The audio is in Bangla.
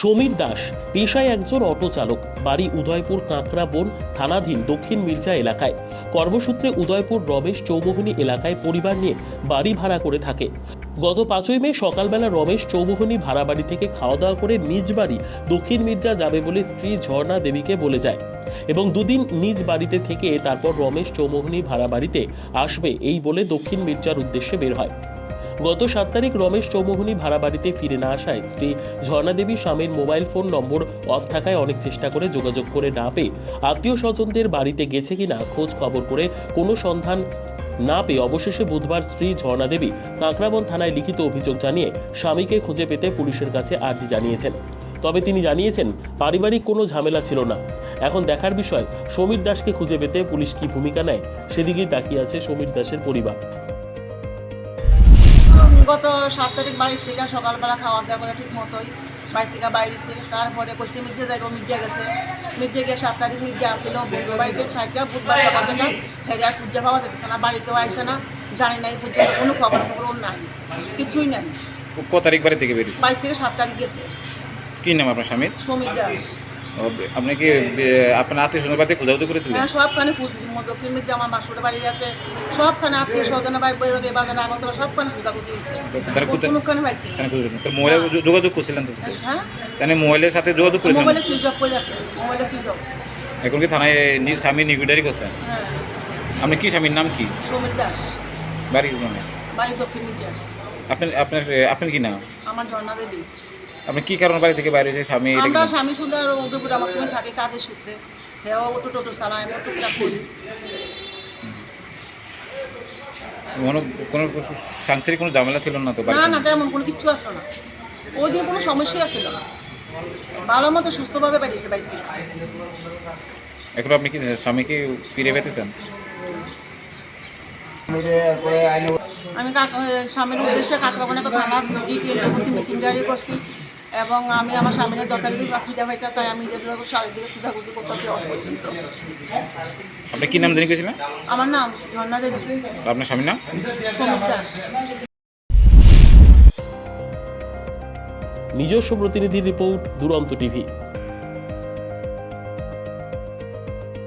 সমীর দাস, পেশায় একজন অটো চালক, বাড়ি উদয়পুর কাঁকড়া বন, থানাধীন দক্ষিণ মির্জা এলাকায়। কর্মসূত্রে উদয়পুর রমেশ চৌমোহনী এলাকায় পরিবার নিয়ে বাড়ি ভাড়া করে থাকে। গত পাঁচই মে সকালবেলা রমেশ চৌমোহনী ভাড়া বাড়ি থেকে খাওয়া দাওয়া করে নিজ বাড়ি দক্ষিণ মির্জা যাবে বলে স্ত্রী ঝর্ণা দেবীকে বলে যায় এবং দুদিন নিজ বাড়িতে থেকে তারপর রমেশ চৌমোহনী ভাড়া বাড়িতে আসবে এই বলে দক্ষিণ মির্জার উদ্দেশ্যে বের হয়। গত সাত তারিখ রমেশ চৌমোহনী ভাড়া বাড়িতে ফিরে না আসায় স্ত্রী ঝর্ণা দেবী স্বামীর মোবাইল ফোন নম্বর অফ থাকায় অনেক চেষ্টা করে যোগাযোগ করে না পেয়ে আত্মীয় স্বজনদের বাড়িতে গেছে কিনা খোঁজ খবর করে কোনো সন্ধান না পেয়ে অবশেষে বুধবার স্ত্রী ঝর্ণা দেবী কাঁকড়াবন থানায় লিখিত অভিযোগ জানিয়ে স্বামীকে খুঁজে পেতে পুলিশের কাছে আর্জি জানিয়েছেন। তবে তিনি জানিয়েছেন, পারিবারিক কোনো ঝামেলা ছিল না। এখন দেখার বিষয়, সমীর দাসকে খুঁজে পেতে পুলিশ কি ভূমিকা নেয়, সেদিকেই তাকিয়ে আছে সমীর দাসের পরিবার। গত সাত তারিখ বাড়ির থেকে সকালবেলা খাওয়া দাওয়া করে ঠিক মতোই বাড়ি থেকে বাইরেছে তারপরে কইছে মির্জা যাইব মির্জা গেছে। মির্জা গিয়ে সাত তারিখ মির্জা আসছিল বুধবার বাড়িতে থাকে বুধবার সকাল থেকে হেরে আর পূজা পাওয়া যেতেছে না বাড়িতেও আইসে না জানি নাই পূজা কোনো খবর খবর নাই কিছুই নাই। ক তারিখ বাড়ি থেকে বেরিয়েছে বাড়ি থেকে সাত তারিখ গেছে। কি নাম আপনার স্বামীর? সমীর দাস। আপনি কি আপনার আত্মীয় স্বজন বাড়িতে খোঁজাখুঁজি করেছিলেন? হ্যাঁ সবখানে খুঁজছি। দক্ষিণ মির্জা আমার বাড়ি আছে। সবখানে আত্মীয় স্বজনের বাড়ি বৈরগে বাজারে আগরতলা সবখানে খুঁজাখুঁজি হয়েছে। কোনোখানে পাইছি খুঁজে পেয়েছেন? তার মোবাইলে যোগাযোগ করছিলেন তো হ্যাঁ। তাহলে মোবাইলের সাথে যোগাযোগ করেছেন? মোবাইলে সুইচ অফ করে যাচ্ছে মোবাইলে সুইচ অফ। এখন কি থানায় স্বামী নিকুইডারি করছেন হ্যাঁ। আপনি কি স্বামীর নাম কি? সমীর দাস। বাড়ি বাড়ি দক্ষিণ মির্জা আপনার আপনার আপনার কি নাম? আমার ঝর্ণা দেবী। আপনি কি কারণে বাড়ি থেকে বাইরে হয়েছে স্বামী এটা আমরা স্বামী সুন্দর উদয়পুর আমার সময় থাকে কাজের সূত্রে। হেও অটো টোটো চালায় আমি টুকটাক করি। কোনো কোনো সাংসারিক কোনো ঝামেলা ছিল না তো না না তেমন কোনো কিচ্ছু আসলো না। ওই দিন কোনো সমস্যাই আসছিল না। ভালো মতো সুস্থভাবে বেরিয়েছে বাড়ি থেকে এখন আপনি কি স্বামীকে ফিরে পেতে চান? আমি কাক স্বামীর উদ্দেশ্যে কাকরাবনে তো থানা ডিটিএমে করছি মেশিন গাড়ি করছি। এবং আমি আমার স্বামীর দরকারি দিকে খুঁজে পাইতে চাই আমি যে চারিদিকে খুঁজাখুঁজি করতেছি অল্প আপনি কি নাম জানি গেছিলেন আমার নাম ঝর্ণা দেবী। আপনার স্বামীর নাম? সমীর দাস। নিজস্ব প্রতিনিধি রিপোর্ট দুরন্ত টিভি।